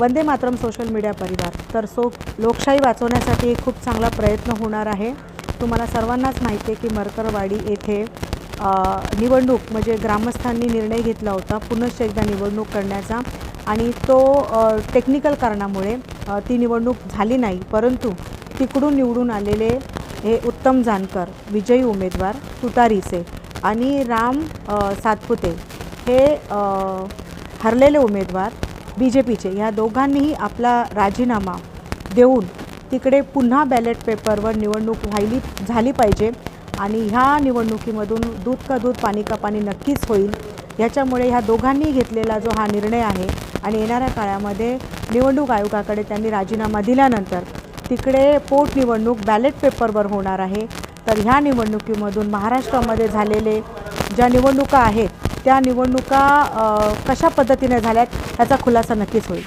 Vande Mataram social media परिवार. तर so लोकशाही वाचवण्यासाठी खूप चांगला प्रयत्न होणार आहे. तुम्हाला सर्वांनाच माहिती आहे की मरकरवाडी येथे निवडणूक म्हणजे ग्रामस्थांनी निर्णय घेतला होता पुनश्च एकदा निवडणूक करण्याचा. आणि तो टेक्निकल कारणामुळे ती निवडणूक झाली नाही. परंतु तिकडून निवडून आलेले हे उत्तम जानकर विजयी उमेदवार तुतारीचे आणि राम सातपुते हे हरलेले उमेदवार बी जे पीचे ह्या दोघांनीही आपला राजीनामा देऊन तिकडे पुन्हा बॅलेट पेपरवर निवडणूक व्हायली झाली पाहिजे. आणि ह्या निवडणुकीमधून दूध का दूध पाणी का पाणी नक्कीच होईल. याच्यामुळे ह्या दोघांनी घेतलेला जो हा निर्णय आहे आणि येणाऱ्या काळामध्ये निवडणूक आयोगाकडे त्यांनी राजीनामा दिल्यानंतर तिकडे पोटनिवडणूक बॅलेट पेपरवर होणार आहे. तर ह्या निवडणुकीमधून महाराष्ट्रामध्ये झालेले ज्या निवडणुका आहेत त्या निवडणुका कशा पद्धतीने झाल्यात ह्याचा खुलासा नक्कीच होईल.